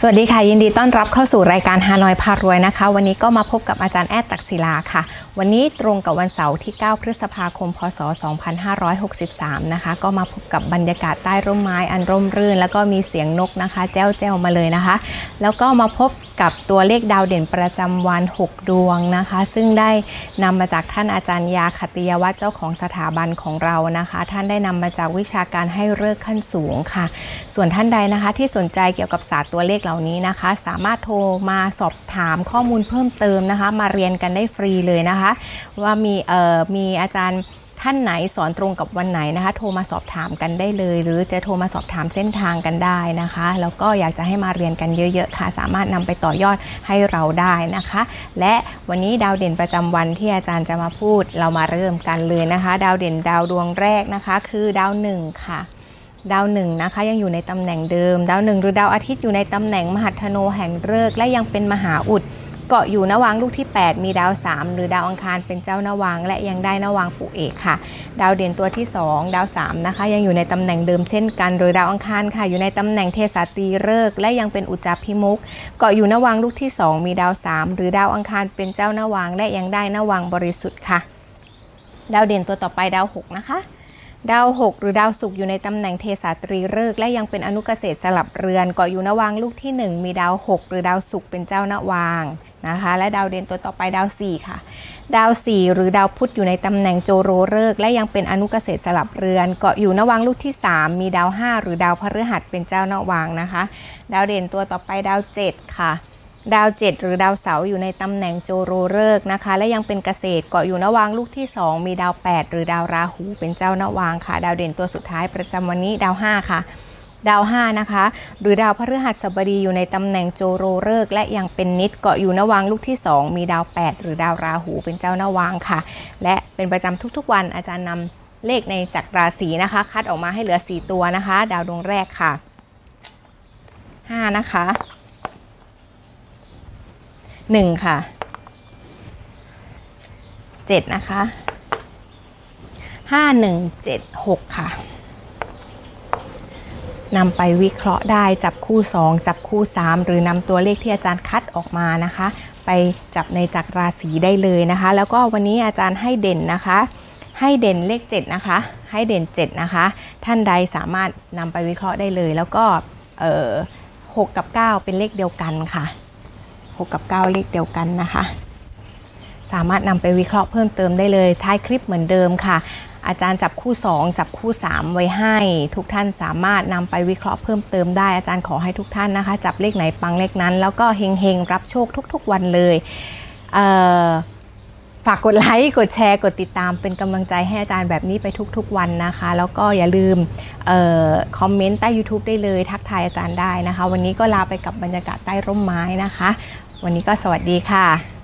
สวัสดีค่ะ ยินดีต้อนรับเข้าสู่รายการฮานอยพารวยนะคะ วันนี้ก็มาพบกับอาจารย์แอดตักศิลาค่ะ วันนี้ตรงกับวันเสาร์ที่ 9 พฤษภาคม พศ 2563 นะคะ ก็มาพบกับบรรยากาศใต้ร่มไม้อันร่มรื่น แล้วก็มีเสียงนกนะคะ แจ้วแจ้วมาเลยนะคะ แล้วก็มาพบ กับตัวเลขดาวเด่นประจำวัน 6 ดวงนะคะ ซึ่งได้นำมาจากท่านอาจารย์ยาขติยวัฒน์เจ้าของสถาบันของเรานะคะ ท่านได้นำมาจากวิชาการให้เลิกขั้นสูงค่ะ ส่วนท่านใดนะคะที่สนใจเกี่ยวกับศาสตร์ตัวเลขเหล่านี้นะคะ สามารถโทรมาสอบถามข้อมูลเพิ่มเติมนะคะ มาเรียนกันได้ฟรีเลยนะคะ ว่ามีเอ่อมีอาจารย์ ท่านไหนสอนตรงกับวันไหนนะคะ โทรมาสอบถามกันได้เลย หรือจะโทรมาสอบถามเส้นทางกันได้นะคะ แล้วก็อยากจะให้มาเรียนกันเยอะๆค่ะ สามารถนำไปต่อยอดให้เราได้นะคะ และวันนี้ดาวเด่นประจำวันที่อาจารย์จะมาพูดเรามาเริ่มกันเลยนะคะ ดาวเด่นดาวดวงแรกนะคะ คือดาวหนึ่งค่ะดาวหนึ่งนะคะยังอยู่ในตำแหน่งเดิม ดาวหนึ่งหรือดาวอาทิตย์อยู่ในตำแหน่งมหัทโนแห่งฤกษ์และยังเป็นมหาอุด เกาะอยู่นวางลูกที่ 8 มีดาว 3 หรือดาวอังคารเป็นเจ้านวางและยังได้นวางปุเอกค่ะ ดาวเด่นตัวที่ 2 ดาว 3 นะคะ ยังอยู่ในตำแหน่งเดิมเช่นกัน โดยดาวอังคารค่ะ อยู่ในตำแหน่งเทสาตรีฤกษ์และยังเป็นอุจจาพิมุกเกาะอยู่นวางลูกที่ 2 มีดาว 3 หรือดาวอังคารเป็นเจ้านวางและยังได้นวางบริสุทธิ์ค่ะ ดาวเด่นตัวต่อไปดาว 6 นะคะดาว 6 หรือดาวศุกร์อยู่ในตำแหน่งเทสาตรีฤกษ์และยังเป็นอนุเกษตรสลับเรือนเกาะอยู่นวางลูกที่ 1 มีดาว 6 หรือดาวศุกร์เป็นเจ้านวางนะคะ และดาวเด่นตัวต่อไปดาว 4 ค่ะ ดาว 4 หรือดาวพุธอยู่ในตำแหน่งโจโรฤกษ์และยังเป็นอนุเกษตรสลับเรือน เกาะอยู่นวางลูกที่ 3 มีดาว 5 หรือดาวพฤหัสเป็นเจ้านวางนะคะ ดาวเด่นตัวต่อไปดาว 7 ค่ะดาว 7 หรือดาวเสาร์อยู่ในตำแหน่งโจโรฤกษ์นะคะ และยังเป็นเกษตรเกาะอยู่นวางลูกที่ 2 มีดาว 8 หรือดาวราหูเป็นเจ้านวางค่ะ ดาวเด่นตัวสุดท้ายประจำวันนี้ดาว 5 ค่ะ ดาว 5 นะคะ หรือดาวพฤหัสบดีอยู่ในตำแหน่งโจโรฤกและยังเป็นนิดเกาะอยู่นวางลูกที่ 2 มีดาว 8 หรือดาวราหูเป็นเจ้านวางค่ะ และเป็นประจำทุกๆวันอาจารย์นำเลขในจักรราศีนะคะ คัดออกมาให้เหลือ 4 ตัวนะคะ ดาวดวงแรกค่ะ 5 นะคะหนึ่งค่ะเจ็ดนะคะห้าหนึ่งเจ็ดหกค่ะ นำไปวิเคราะห์ได้จับคู่สองจับคู่สามหรือนำตัวเลขที่อาจารย์คัดออกมานะคะ ไปจับในจักรราศีได้เลยนะคะ แล้วก็วันนี้อาจารย์ให้เด่นนะคะ ให้เด่นเลข 7 นะคะ ให้เด่น 7 นะคะ ท่านใดสามารถนำไปวิเคราะห์ได้เลย แล้วก็เอ่อหกกับ 9 เป็นเลขเดียวกันค่ะ 6 กับ 9 เลขเดียวกันนะคะ สามารถนำไปวิเคราะห์เพิ่มเติมได้เลยท้ายคลิปเหมือนเดิมค่ะ อาจารย์จับคู่ 2 จับคู่ 3 ไว้ให้ ทุกท่านสามารถนำไปวิเคราะห์เพิ่มเติมได้อาจารย์ขอให้ทุกท่านนะคะ จับเลขไหนปังเลขนั้น แล้วก็เฮงๆ รับโชคทุกๆวันเลยเฝากกดไลค์ กดแชร์ กดติดตามเป็นกำลังใจให้อาจารย์แบบนี้ไปทุกๆวันนะคะ แล้วก็อย่าลืมออคอมเมนต์ใต้ YouTube ได้เลย ทักทายอาจารย์ได้นะคะ วันนี้ก็ลาไปกับบรรยากาศใต้ร่มไม้นะคะ วันนี้ก็สวัสดีค่ะ